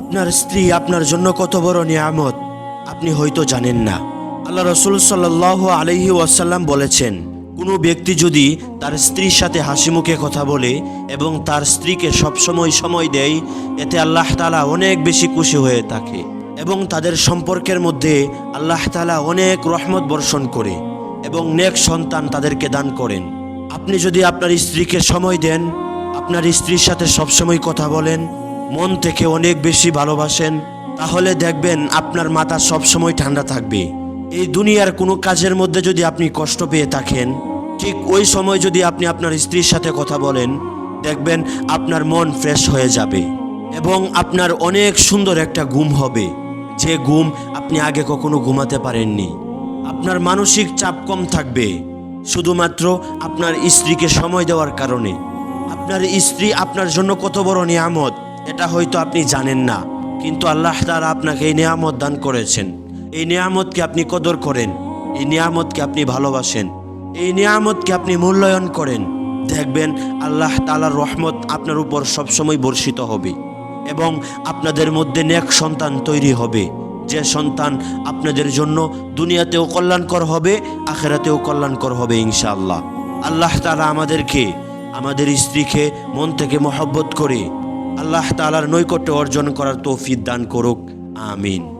আপনার স্ত্রী আপনার জন্য কত বড় নিয়ামত? আপনি হয়তো জানেন না। আল্লাহ রসুল সাল্লাহ আলহি ওয়াসাল্লাম বলেছেন, কোনো ব্যক্তি যদি তার স্ত্রীর সাথে হাসি মুখে কথা বলে এবং তার স্ত্রীকে সবসময় সময় দেয়, এতে আল্লাহ তালা অনেক বেশি খুশি হয়ে থাকে এবং তাদের সম্পর্কের মধ্যে আল্লাহ তালা অনেক রহমত বর্ষণ করে এবং নেক সন্তান তাদেরকে দান করেন। আপনি যদি আপনার স্ত্রীকে সময় দেন, আপনার স্ত্রীর সাথে সবসময় কথা বলেন মন থেকে অনেক বেশি ভালোবাসেন, তাহলে দেখবেন আপনার মাথা সবসময় ঠান্ডা থাকবে। এই দুনিয়ার কোনো কাজের মধ্যে যদি আপনি কষ্ট পেয়ে থাকেন, ঠিক ওই সময় যদি আপনি আপনার স্ত্রীর সাথে কথা বলেন, দেখবেন আপনার মন ফ্রেশ হয়ে যাবে এবং আপনার অনেক সুন্দর একটা ঘুম হবে। যে ঘুম আপনি আগে কখনো ঘুমাতে পারেননি। আপনার মানসিক চাপ কম থাকবে, শুধুমাত্র আপনার স্ত্রীকে সময় দেওয়ার কারণে। আপনার স্ত্রী আপনার জন্য কত বড় নিয়ামত এটা হয়তো আপনি জানেন না, কিন্তু আল্লাহ তাআলা আপনাকে এই নিয়ামত দান করেছেন। এই নিয়ামতকে আপনি কদর করেন, এই নিয়ামতকে আপনি ভালোবাসেন, এই নিয়ামতকে আপনি মূল্যায়ন করেন। দেখবেন আল্লাহ তাআলার রহমত আপনার উপর সবসময় বর্ষিত হবে এবং আপনাদের মধ্যে নেক সন্তান তৈরি হবে। যে সন্তান আপনাদের জন্য দুনিয়াতেও কল্যাণকর হবে, আখেরাতেও কল্যাণকর হবে ইনশাআল্লাহ। আল্লাহ তাআলা আমাদেরকে, আমাদের স্ত্রীকে মন থেকে মহব্বত করে আল্লাহ তালার নৈকট্য অর্জন করার তৌফিক দান করুক। আমিন।